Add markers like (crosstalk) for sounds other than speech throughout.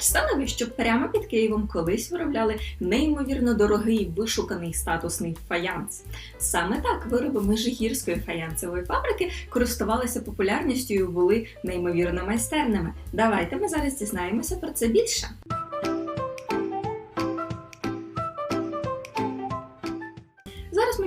Так становить, що прямо під Києвом колись виробляли неймовірно дорогий вишуканий статусний фаянс. Саме так вироби Межигірської фаянсової фабрики користувалися популярністю і були неймовірно майстерними. Давайте ми зараз дізнаємося про це більше.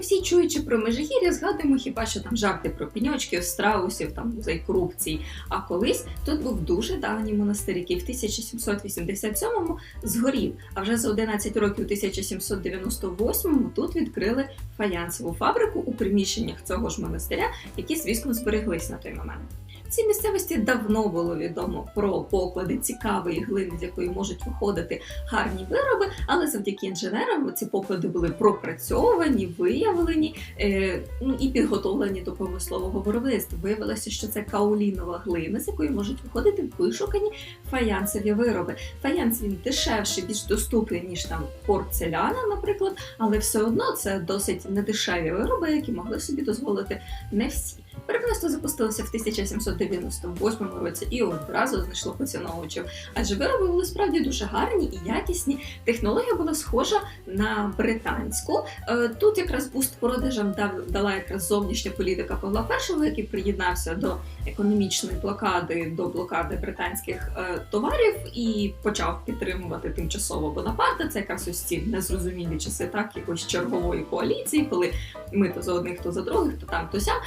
Всі чуючи про Межигір'я, згадуємо хіба що там жарти про пеньочків, страусів, там музей корупції. А колись тут був дуже давній монастир, який в 1787-му згорів. А вже за 11 років у 1798-му тут відкрили фаянсову фабрику у приміщеннях цього ж монастиря, які, звісно, збереглись на той момент. Цій місцевості давно було відомо про поклади цікавої глини, з якої можуть виходити гарні вироби, але завдяки інженерам ці поклади були пропрацьовані, виявлені е, ну, і підготовлені до промислового виробництва. Виявилося, що це каолінова глина, з якої можуть виходити вишукані фаянсові вироби. Фаянс він дешевший, більш доступний, ніж там порцеляна, наприклад, але все одно це досить недешеві вироби, які могли собі дозволити не всі. Виробництво запустилося в 1798 році і одразу знайшло поціновувачів, адже вироби були справді дуже гарні і якісні. Технологія була схожа на британську. Е, Тут якраз буст продажам дала якраз зовнішня політика Павла І, який приєднався до економічної блокади, до блокади британських е, товарів і почав підтримувати тимчасово Бонапарта. Це якраз ось ці незрозумілі часи, так якоїсь чергової коаліції, коли ми то за одних, то за других, то там, то сям.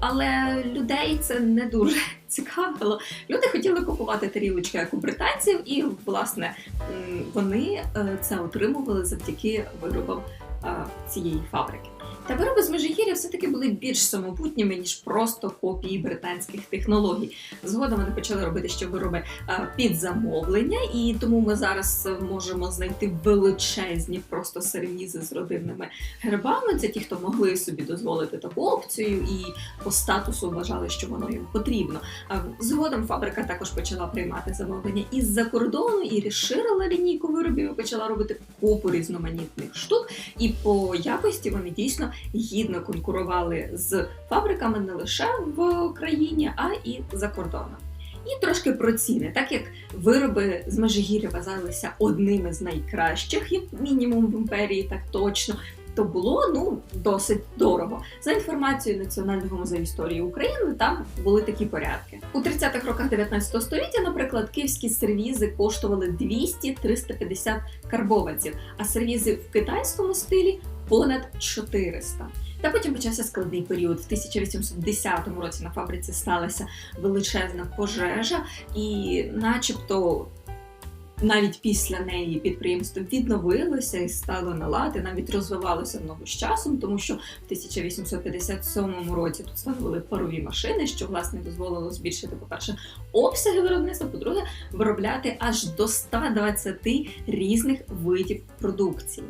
Але людей це не дуже (laughs) цікавило. Люди хотіли купувати тарілочки, як у британців, і власне вони е, це отримували завдяки виробам е, цієї фабрики. Та вироби з Межигір'я все-таки були більш самобутніми, ніж просто копії британських технологій. Згодом вони почали робити ще вироби е, під замовлення, і тому ми зараз можемо знайти величезні просто сервізи з родинними гербами. Це ті, хто могли собі дозволити таку опцію і по статусу вважали, що воно їм потрібно. Згодом фабрика також почала приймати замовлення із-за кордону і розширила лінійку виробів, почала робити купу різноманітних штук. І по якості вони дійсно гідно конкурували з фабриками не лише в країні, а і за кордоном. І трошки про ціни, так як вироби з Межигір'я вважалися одними з найкращих, як мінімум в імперії, так точно. То було ну досить дорого. За інформацією Національного музею історії України, там були такі порядки. У 30-х роках 19 століття, наприклад, київські сервізи коштували 200-350 карбованців, а сервізи в китайському стилі понад 400. Та потім почався складний період. В 1810 році на фабриці сталася величезна пожежа, і, начебто, навіть після неї підприємство відновилося і стало на лад, і навіть розвивалося много з часом, тому що в 1857 році тут встановили парові машини, що власне дозволило збільшити, по-перше, обсяги виробництва, по-друге, виробляти аж до 120 різних видів продукції.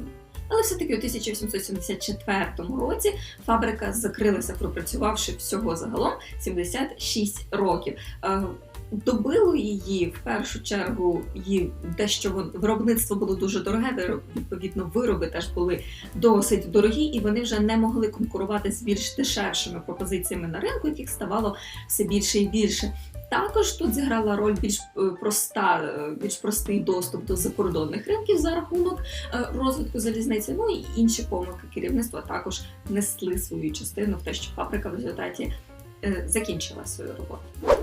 Але все-таки у 1874 році фабрика закрилася, пропрацювавши всього загалом 76 років. Е, Добило її в першу чергу її дещо виробництво було дуже дороге. Відповідно, вироби теж були досить дорогі, і вони вже не могли конкурувати з більш дешевшими пропозиціями на ринку, яких ставало все більше і більше. Також тут зіграла роль більш е, проста, е, більш простий доступ до закордонних ринків за рахунок е, розвитку залізниці. Ну і інші помилки керівництва також несли свою частину в те, що фабрика в результаті закінчила свою роботу.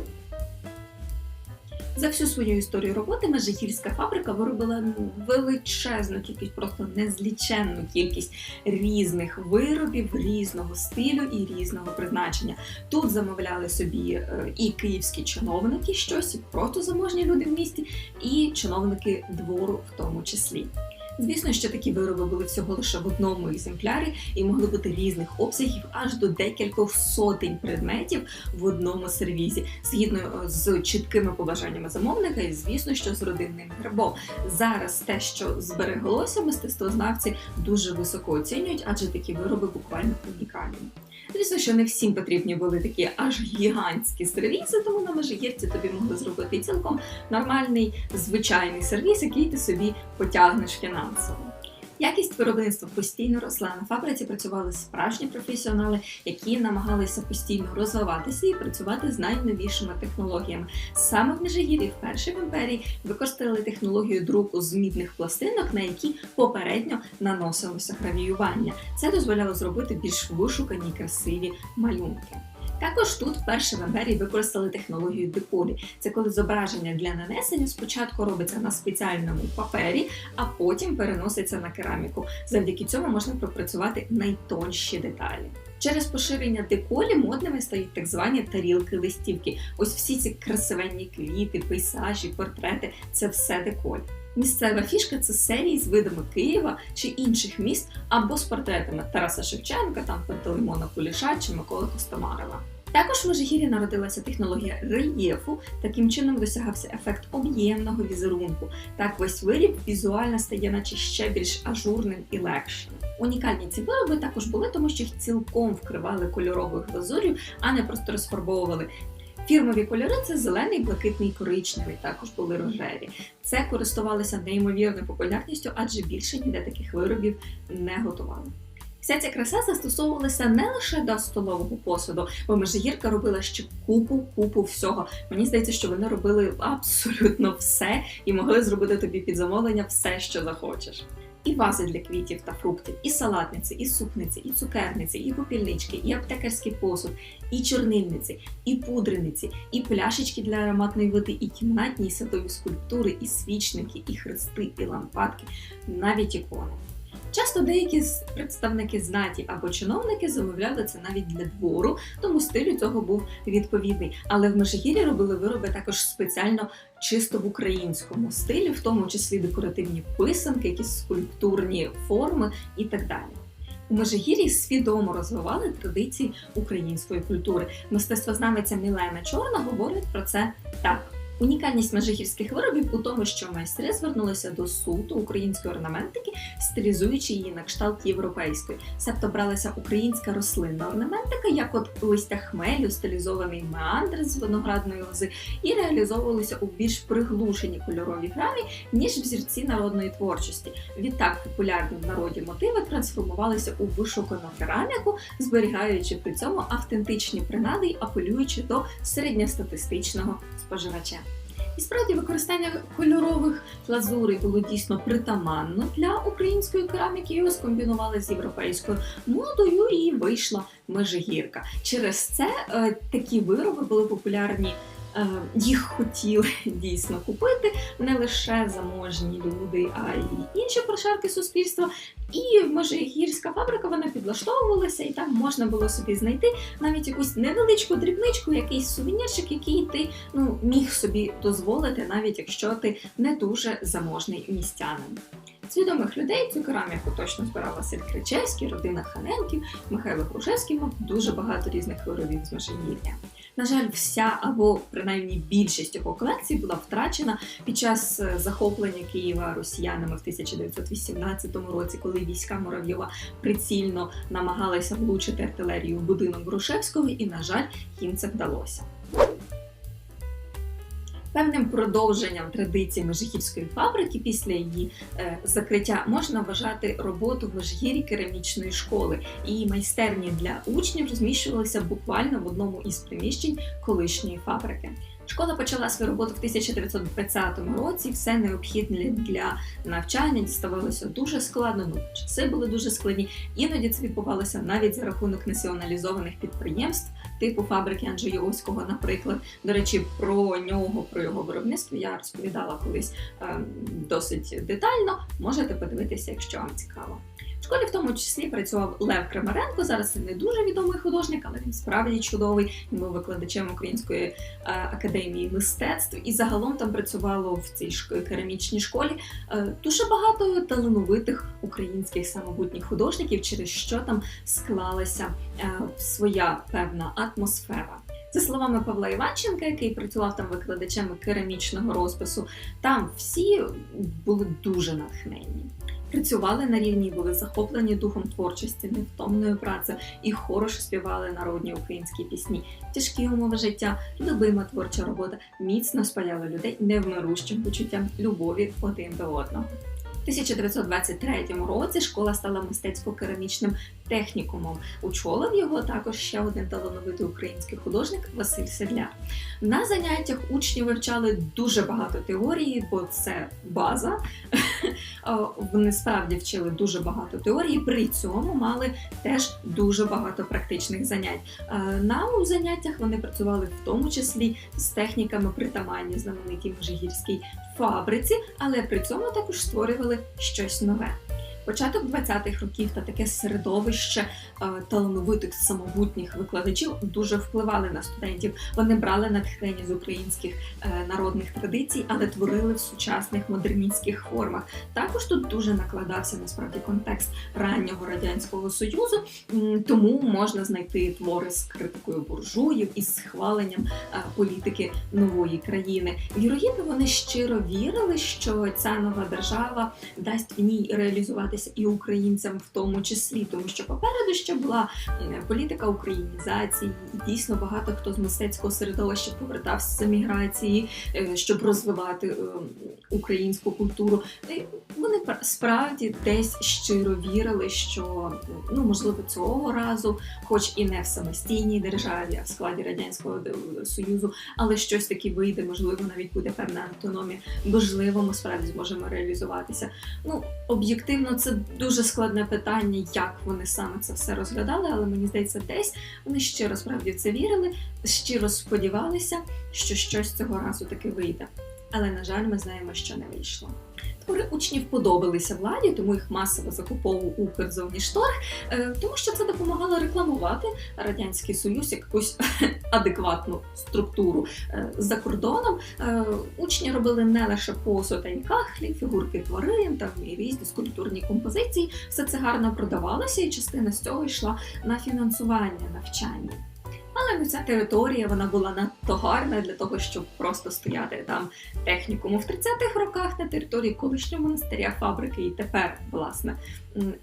За всю свою історію роботи Межигірська фабрика виробила ну, величезну кількість, просто незліченну кількість різних виробів різного стилю і різного призначення. Тут замовляли собі е, і київські чиновники щось, і просто заможні люди в місті, і чиновники двору в тому числі. Звісно, що такі вироби були всього лише в одному екземплярі і могли бути різних обсягів аж до декількох сотень предметів в одному сервізі, згідно е, з чіткими побажаннями замовника, і звісно, що з родинним гербом. Зараз те, що збереглося, мистецтвознавці дуже високо оцінюють, адже такі вироби буквально унікальні. Звісно, що не всім потрібні були такі аж гігантські сервіси, тому на межигірці тобі могли зробити цілком нормальний звичайний сервіс, який ти собі потягнеш фінансово. Якість виробництва постійно росла. На фабриці працювали справжні професіонали, які намагалися постійно розвиватися і працювати з найновішими технологіями. Саме в Межигір'ї вперше в імперії використали технологію друку з мідних пластинок, на які попередньо наносилося гравіювання. Це дозволяло зробити більш вишукані красиві малюнки. Також тут вперше в імперії використали технологію деколі. Це коли зображення для нанесення спочатку робиться на спеціальному папері, а потім переноситься на кераміку. Завдяки цьому можна пропрацювати найтонші деталі. Через поширення деколі модними стають так звані тарілки листівки. Ось всі ці красивенні квіти, пейсажі, портрети це все деколь. Місцева фішка це серії з видами Києва чи інших міст або з портретами Тараса Шевченка, там Пантелеймона Куліша чи Миколи Костомарова. Також в Межигір'ї народилася технологія рельєфу. Таким чином досягався ефект об'ємного візерунку. Так весь виріб візуально стає, наче ще більш ажурним і легшим. Унікальні ці вироби також були, тому що їх цілком вкривали кольоровою глазур'ю, а не просто розфарбовували. Фірмові кольори це зелений, блакитний, коричневий, також були рожеві. Це користувалося неймовірною популярністю, адже більше ніде таких виробів не готували. Вся ця краса застосовувалася не лише до столового посуду, бо Межигірка робила ще купу купу всього. Мені здається, що вони робили абсолютно все і могли зробити тобі під замовлення все, що захочеш. І вази для квітів та фруктів, і салатниці, і супниці, і цукерниці, і попільнички, і аптекарський посуд, і чорнильниці, і пудрениці, і пляшечки для ароматної води, і кімнатні і садові скульптури, і свічники, і хрести, і лампадки, навіть ікони. Часто деякі представники знаті або чиновники замовляли це навіть для двору, тому стиль у цього був відповідний. Але в Межигір'ї робили вироби також спеціально чисто в українському стилі, в тому числі декоративні писанки, якісь скульптурні форми і так далі. У Межигір'ї свідомо розвивали традиції української культури. Мистецтвознавиця Мілена Чорна говорить про це так. Унікальність межигірських виробів у тому, що майстри звернулися до суто української орнаментики, стилізуючи її на кшталт європейської. Себто бралася українська рослинна орнаментика, як от листя хмелю, стилізований меандр з виноградної лози, і реалізовувалися у більш приглушеній кольоровій грамі, ніж взірці народної творчості. Відтак популярні в народі мотиви трансформувалися у вишукану кераміку, зберігаючи при цьому автентичні принади й апелюючи до середньостатистичного споживача. І справді використання кольорових лазурей було дійсно притаманно для української кераміки. Його скомбінували з європейською модою і вийшла межигірка. Через це е, такі вироби були популярні. Е, Їх хотіли (laughs) дійсно купити не лише заможні люди, а й інші прошарки суспільства. І межигірська фабрика вона підлаштовувалася, і там можна було собі знайти навіть якусь невеличку дрібничку, якийсь сувенірчик, який ти ну, міг собі дозволити, навіть якщо ти не дуже заможний містянин. З відомих людей цю кераміку точно збирав Василь Кричевський, родина Ханенків, Михайло Грушевський мав дуже багато різних виробів з Межигір'я. На жаль, вся або принаймні більшість його колекцій була втрачена під час е, захоплення Києва росіянами в 1918 році, коли війська Муравйова прицільно намагалися влучити артилерію в будинок Грушевського, і, на жаль, їм це вдалося. Певним продовженням традиції Межигірської фабрики після її е, закриття можна вважати роботу в Межгірі керамічної школи. Її майстерні для учнів розміщувалися буквально в одному із приміщень колишньої фабрики. Школа почала свою роботу в 1920 році. Все необхідне для навчання діставалося дуже складно. Ну, часи були дуже складні. Іноді це відбувалося навіть за рахунок націоналізованих підприємств, типу фабрики Анджейовського, наприклад. До речі, про нього, про його виробництво я розповідала колись ем, досить детально. Можете подивитися, якщо вам цікаво. Школі в тому числі працював Лев Крамаренко. Зараз це не дуже відомий художник, але він справді чудовий. Він був викладачем Української е, академії мистецтв, і загалом там працювало в цій керамічній школі е, дуже багато талановитих українських самобутніх художників, через що там склалася е, своя певна атмосфера. За словами Павла Іванченка, який працював там викладачем керамічного розпису, там всі були дуже натхненні. Працювали на рівні, були захоплені духом творчості, невтомною працею і хорошо співали народні українські пісні. Тяжкі умови життя, любима творча робота міцно спаяли людей невмирущим почуттям любові один до одного. 1923 році школа стала мистецько-керамічним технікумом. Очолив його також ще один талановитий український художник Василь Седляр. На заняттях учні вивчали дуже багато теорії, бо це база. (laughs) Вони справді вчили дуже багато теорії, при цьому мали теж дуже багато практичних занять. На у заняттях вони працювали в тому числі з техніками притаманні знаменитій Межигірській фабриці, але при цьому також створювали щось нове. Початок 20-х років та таке середовище е, талановитих самобутніх викладачів дуже впливали на студентів. Вони брали натхнення з українських е, народних традицій, але творили в сучасних модерністських формах. Також тут дуже накладався насправді контекст раннього радянського союзу, тому можна знайти твори з критикою буржуїв і з схваленням е, політики нової країни. Вірогідно, вони щиро вірили, що ця нова держава дасть в ній реалізувати розвиватися і українцям в тому числі, тому що попереду ще була політика українізації, і дійсно багато хто з мистецького середовища повертався з еміграції, е, щоб розвивати е, українську культуру. Вони справді десь щиро вірили, що ну можливо цього разу, хоч і не в самостійній державі, а в складі радянського союзу, але щось таке вийде, можливо, навіть буде певна автономія. Можливо, ми справді зможемо реалізуватися. Ну об'єктивно, це дуже складне питання, як вони саме це все розглядали, але мені здається, десь вони щиро справді в це вірили, щиро сподівалися, що щось цього разу таки вийде. Але, на жаль, ми знаємо, що не вийшло. Твори учнів подобалися владі, тому їх масово закуповував Укрзовнішторг, е, тому що це допомагало рекламувати радянський союз як якусь (laughs) адекватну структуру е, за кордоном. Е, учні робили не лише а й кахлі, фігурки тварин, там і різні скульптурні композиції. Все це гарно продавалося, і частина з цього йшла на фінансування навчання. Але ця територія вона була надто гарна для того, щоб просто стояти там технікуму в 30-х роках на території колишнього монастиря фабрики. І тепер, власне,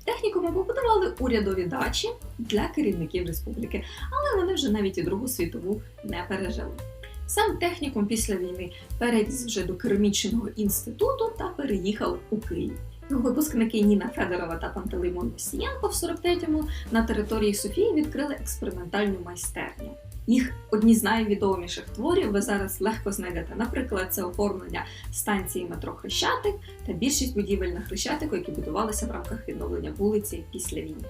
технікуму побудували урядові дачі для керівників республіки, але вони вже навіть і Другу світову не пережили. Сам технікум після війни перейдь вже до керамічного інституту та переїхав у Київ. Випускники Ніна Федорова та Пантелеймон Сієнко в 43-му на території Софії відкрили експериментальну майстерню. Їх одні з найвідоміших творів ви зараз легко знайдете. Наприклад, це оформлення станції метро Хрещатик та більшість будівель на Хрещатику, які будувалися в рамках відновлення вулиці після війни.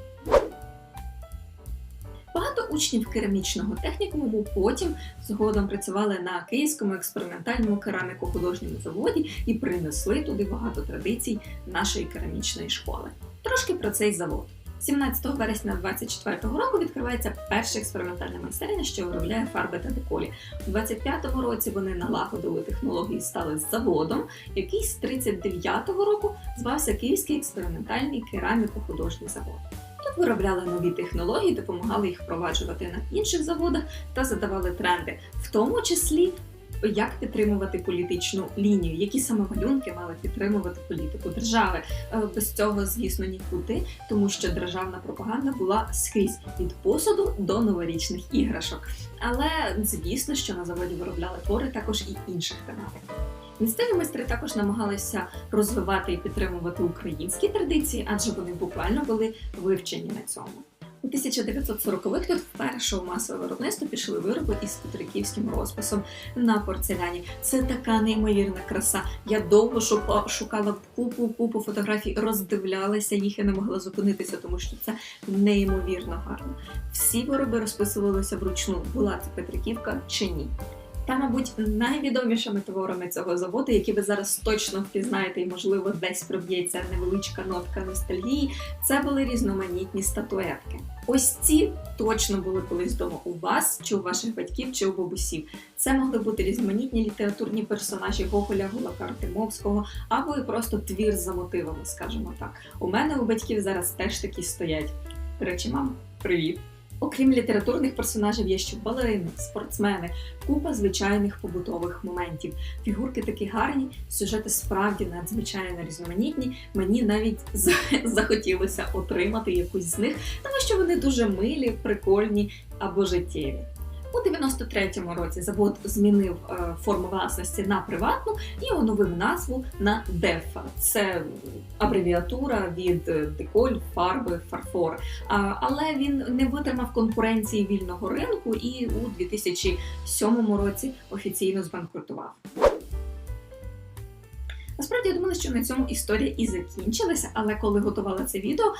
Учнів керамічного технікуму потім згодом працювали на київському експериментальному кераміко-художньому заводі і принесли туди багато традицій нашої керамічної школи. Трошки про цей завод. 17 вересня 24-го року відкривається перша експериментальна майстерня, що виробляє фарби та деколі. У 25-му році вони налагодили технології, стали заводом, який з 39-го року звався Київський експериментальний кераміко-художній завод. Виробляли нові технології, допомагали їх впроваджувати на інших заводах та задавали тренди, в тому числі. Як підтримувати політичну лінію, які саме малюнки мали підтримувати політику держави? Е, без цього, звісно, нікуди, тому що державна пропаганда була скрізь від посуду до новорічних іграшок. Але звісно, що на заводі виробляли твори також і інших тематик. Місцеві майстри також намагалися розвивати і підтримувати українські традиції, адже вони буквально були вивчені на цьому. У 1940-х тут вперше у масове виробництво пішли вироби із петриківським розписом на порцеляні. Це така неймовірна краса. Я довго шукала купу купу фотографій, роздивлялася їх і не могла зупинитися, тому що це неймовірно гарно. Всі вироби розписувалися вручну. Була це Петриківка чи ні. Та, мабуть, найвідомішими творами цього заводу, які ви зараз точно впізнаєте, і, можливо, десь проб'ється невеличка нотка ностальгії, це були різноманітні статуетки. Ось ці точно були колись вдома у вас, чи у ваших батьків, чи у бабусів. Це могли бути різноманітні літературні персонажі Гоголя, Гулака Артемовського, або і просто твір за мотивами, скажімо так. У мене у батьків зараз теж такі стоять. До речі, мам, привіт! Окрім літературних персонажів, є ще балерини, спортсмени, купа звичайних побутових моментів. Фігурки такі гарні, сюжети справді надзвичайно різноманітні. Мені навіть (laughs) захотілося отримати якусь з них, тому що вони дуже милі, прикольні або життєві. У 93-му році завод змінив е, форму власності на приватну і оновив назву на ДЕФА. Це абревіатура від е, деколь, фарби, фарфор. Але він не витримав конкуренції вільного ринку і у 2007 році офіційно збанкрутував. Насправді я думала, що на цьому історія і закінчилася, але коли готувала це відео,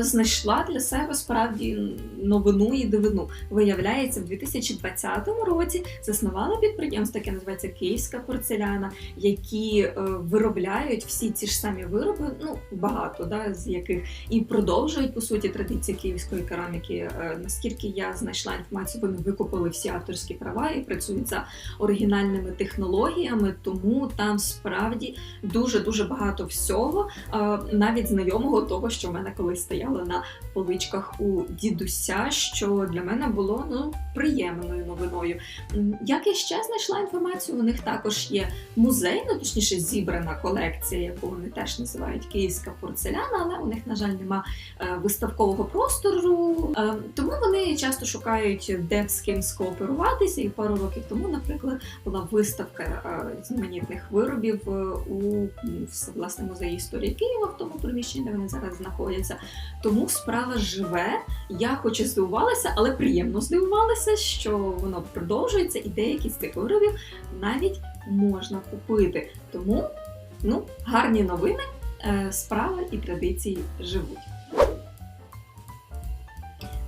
знайшла для себе справді новину і дивину. Виявляється, в 2020 році заснувала підприємство, яке називається Київська порцеляна, які е, виробляють всі ці ж самі вироби, ну багато, да, з яких і продовжують по суті традиції київської кераміки. Е, Наскільки я знайшла інформацію, вони викупили всі авторські права і працюють за оригінальними технологіями, тому там справді дуже дуже багато всього, навіть знайомого того, що в мене колись стояло на поличках у дідуся, що для мене було ну приємною новиною. Як я ще знайшла інформацію, у них також є музей, ну точніше зібрана колекція, яку вони теж називають Київська порцеляна, але у них, на жаль, нема е, виставкового простору. Е, Тому вони часто шукають, де з ким скооперуватися. І пару років тому, наприклад, була виставка е, знаменітних виробів е, у власне музеї історії Києва в тому приміщенні, де вони зараз знаходяться. Тому справа живе. Я хоч і здивувалася, але приємно здивувалася, що воно продовжується, і деякі з цих виробів навіть можна купити. Тому ну, гарні новини, е, справа і традиції живуть.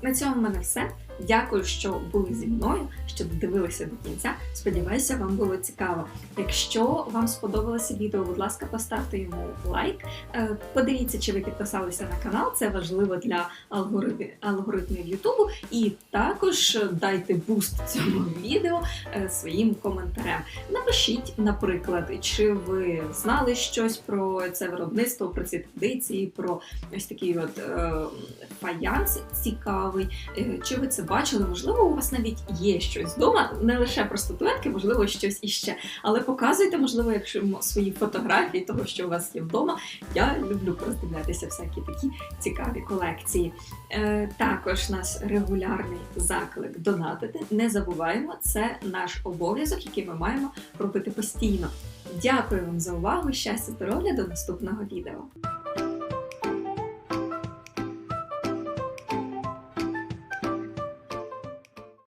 На цьому в мене все. Дякую, що були зі мною, що додивилися до кінця. Сподіваюся, вам було цікаво. Якщо вам сподобалося відео, будь ласка, поставте йому лайк. Е, Подивіться, чи ви підписалися на канал. Це важливо для алгоритмів, Ютубу. І також дайте буст цьому відео е, своїм коментарем. Напишіть, наприклад, чи ви знали щось про це виробництво, про ці традиції, про ось такий от е, фаянс цікавий. Чи ви це бачили? Можливо, у вас навіть є щось вдома, не лише про статуетки, можливо, щось іще. Але показуйте, можливо, якщо свої фотографії того, що у вас є вдома. Я люблю роздивлятися всякі такі цікаві колекції. Е, також наш регулярний заклик донатити. Не забуваємо, це наш обов'язок, який ми маємо робити постійно. Дякую вам за увагу, щастя, здоров'я до наступного відео.